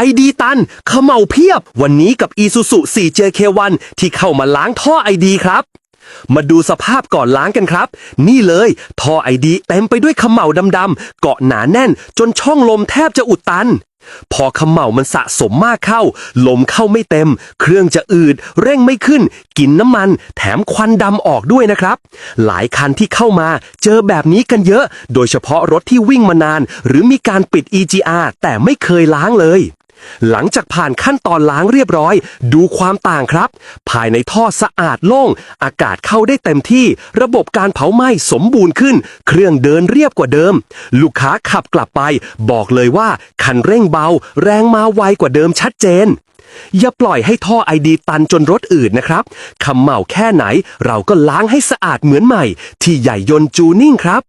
ไอดีตันเขม่าเพียบ วันนี้กับ Isuzu 4JK1 ที่เข้ามาล้างท่อไอดีครับมาดูสภาพก่อนล้างกันครับ นี่เลยท่อไอดีเต็มไปด้วยขม่าดำๆเกาะหนาแน่น จนช่องลมแทบจะอุดตัน พอขม่ามันสะสมมากเข้า ลมเข้าไม่เต็ม เครื่องจะอืด เร่งไม่ขึ้น กินน้ำมัน แถมควันดำออกด้วยนะครับ หลายคันที่เข้ามา เจอแบบนี้กันเยอะ โดยเฉพาะรถที่วิ่งมานาน หรือมีการปิด EGR แต่ไม่เคยล้างเลย หลังจากผ่านขั้นตอนล้างเรียบร้อย ดูความต่างครับ ภายในท่อสะอาดโล่ง อากาศเข้าได้เต็มที่ ระบบการเผาไหม้สมบูรณ์ขึ้น เครื่องเดินเรียบกว่าเดิม ลูกค้าขับกลับไป บอกเลยว่าคันเร่งเบา แรงมาไวกว่าเดิมชัดเจน อย่าปล่อยให้ท่อไอดีตันจนรถอืดนะครับคำเหมาแค่ไหน เราก็ล้างให้สะอาดเหมือนใหม่ ที่ใหญ่ยนจูนิ่งครับ